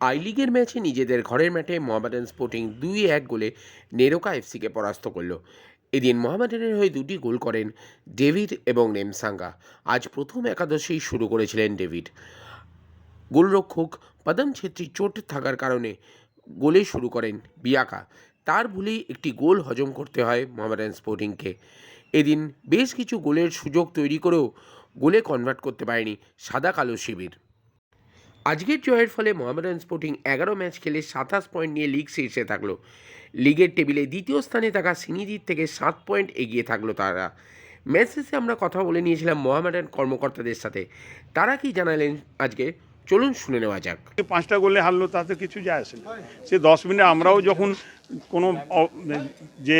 I লিগের ম্যাচে নিজেদের ঘরের ম্যাটে মোহামেডান স্পোর্টিং দুই এক গোলে নেরোকা এফসিকে পরাস্ত করল। এদিন মোহামেডানের হয়ে দুটি গোল করেন ডেভিড এবং নেমসাঙ্গা। আজ প্রথম একাদশেই শুরু করেছিলেন ডেভিড। গোলরক্ষক পদম ছেত্রী চোট থাকার কারণে গোলে শুরু করেন বিয়াকা। তার ভুলেই একটি গোল হজম করতে হয় মোহামেডান স্পোর্টিংকে। এদিন বেশ কিছু গোলের সুযোগ তৈরি করেও গোলে কনভার্ট করতে পারেনি সাদা কালো শিবির। আজকের জয়ের ফলে মোহামেডান স্পোর্টিং এগারো ম্যাচ খেলে সাতাশ পয়েন্ট নিয়ে লিগ শীর্ষে থাকল। লিগের টেবিলে দ্বিতীয় স্থানে থাকা সিনিদির থেকে সাত পয়েন্ট এগিয়ে থাকল তারা। ম্যাচ শেষে আমরা কথা বলে নিয়েছিলাম মোহামেডান কর্মকর্তাদের সাথে। তারা কি জানালেন আজকে? চলুন শুনে নেওয়া যাক। পাঁচটা গোলে হারলো, তাতে কিছু যায় আসে না। সে দশ মিনিট আমরাও যখন কোনো যে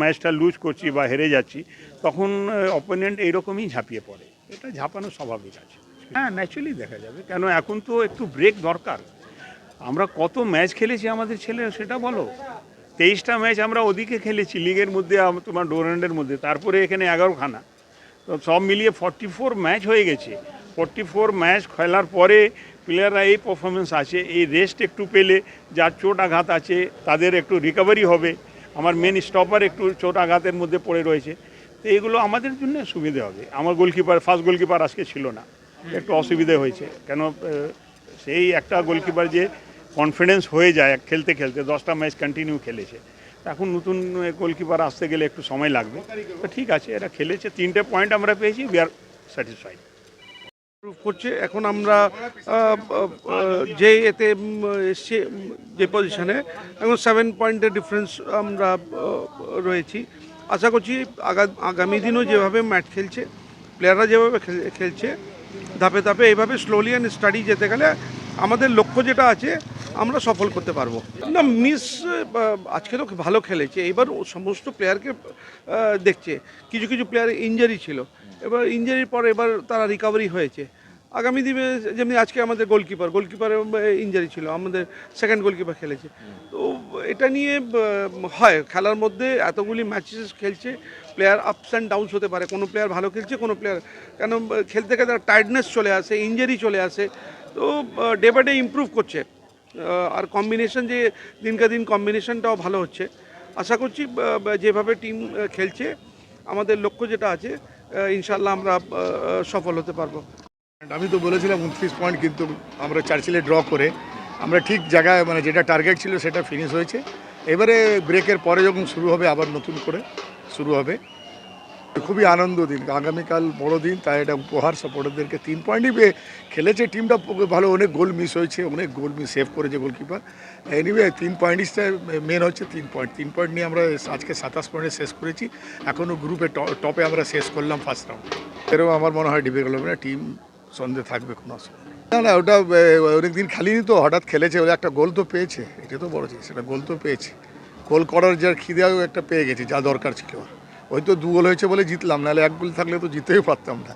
ম্যাচটা লুজ করছি বা হেরে যাচ্ছি, তখন অপোনেন্ট এইরকমই ঝাঁপিয়ে পড়ে। এটা ঝাঁপানো স্বাভাবিক আছে। হ্যাঁ ন্যাচুরালি দেখা যাবে। কেন, এখন তো একটু ব্রেক দরকার। আমরা কত ম্যাচ খেলেছি আমাদের ছেলে, সেটা বলো। তেইশটা ম্যাচ আমরা ওদিকে খেলেছি লিগের মধ্যে তোমার ডোরেন্ডের মধ্যে। তারপরে এখানে এগারোখানা। তো সব মিলিয়ে ফর্টি ফোর ম্যাচ হয়ে গেছে। ফর্টি ফোর ম্যাচ খেলার পরে প্লেয়াররা এই পারফরমেন্স আছে। এই রেস্ট একটু পেলে, যার চোট আঘাত আছে, তাদের একটু রিকভারি হবে। আমার মেন স্টপার একটু চোট আঘাতের মধ্যে পড়ে রয়েছে। তো এগুলো আমাদের জন্য সুবিধে হবে। আমার গোলকিপার ফার্স্ট গোলকিপার আজকে ছিল না। একটু অসুবিধে হয়েছে। কেন সেই একটা গোলকিপার যে কনফিডেন্স হয়ে যায় খেলতে খেলতে, দশটা ম্যাচ কন্টিনিউ খেলেছে। এখন নতুন গোলকিপার আসতে গেলে একটু সময় লাগবে। তো ঠিক আছে, এরা খেলেছে, তিনটে পয়েন্ট আমরা পেয়েছি উই আর স্যাটিসফাইড করছে, এখন আমরা যে এতে এসছে যে পজিশনে এখন সেভেন পয়েন্টের ডিফারেন্স আমরা রয়েছি। আশা করছি আগা- আগামী দিনও যেভাবে ম্যাচ খেলছে প্লেয়াররা যেভাবে খেলছে ধাপে ধাপে এইভাবে স্লোলি অ্যান্ড স্টাডি যেতে গেলে আমাদের লক্ষ্য যেটা আছে, আমরা সফল করতে পারব। না মিস আজকে তো ভালো খেলেছে। এবার সমস্ত প্লেয়ারকে দেখছে। কিছু কিছু প্লেয়ার ইঞ্জারি ছিল। এবার ইঞ্জারির পর এবার তারা রিকভারি হয়েছে। আগামী দিনে যেমনি আজকে আমাদের গোলকিপার গোলকিপারের ইঞ্জারি ছিল। আমাদের সেকেন্ড গোলকিপার খেলেছে। তো এটা নিয়ে হয়। খেলার মধ্যে এতগুলি ম্যাচেস খেলছে প্লেয়ার আপস অ্যান্ড ডাউনস হতে পারে। কোনো প্লেয়ার ভালো খেলছে, কোনো প্লেয়ার কেন, খেলতে খেলতে টায়ার্ডনেস চলে আসে ইঞ্জারি চলে আসে। তো ডে বাই ডে ইম্প্রুভ করছে। আর কম্বিনেশন যে দিনকে দিন কম্বিনেশনটাও ভালো হচ্ছে। আশা করছি যেভাবে টিম খেলছে, আমাদের লক্ষ্য যেটা আছে ইনশাল্লাহ আমরা সফল হতে পারব। আমি তো বলেছিলাম উনত্রিশ পয়েন্ট কিন্তু আমরা চার্চিলে ড্র করে আমরা ঠিক জায়গায় মানে যেটা টার্গেট ছিল সেটা ফিনিশ হয়েছে। এবারে ব্রেকের পরে যখন শুরু হবে, আবার নতুন করে শুরু হবে। খুবই আনন্দ দিন। আগামীকাল বড় দিন তাই এটা উপহার সাপোর্টারদেরকে তিন পয়েন্টই পেয়ে খেলেছে। টিমটা ভালো, অনেক গোল মিস হয়েছে, অনেক গোল মিস সেভ করেছে গোলকিপার এনিওয়ে তিন পয়েন্টসটা মেন হচ্ছে তিন পয়েন্ট তিন পয়েন্ট নিয়ে আমরা আজকে সাতাশ পয়েন্টে শেষ করেছি। এখনও গ্রুপে টপে আমরা শেষ করলাম ফার্স্ট রাউন্ড এরকম আমার মনে হয় ডিফিকাল্ট হবে টিম সন্ধে থাকবে, কোনো অসুবিধা। না না, ওটা অনেকদিন খেলিনি তো, হঠাৎ খেলেছে, ওরা একটা গোল তো পেয়েছে। এটা তো বড় জিনিস একটা গোল তো পেয়েছে। গোল করার যা খিদেও একটা পেয়ে গেছে, যা দরকার ছিল। ওই তো দু গোল হয়েছে বলে জিতলাম, নাহলে এক গোল থাকলে তো জিতেই পারতাম না।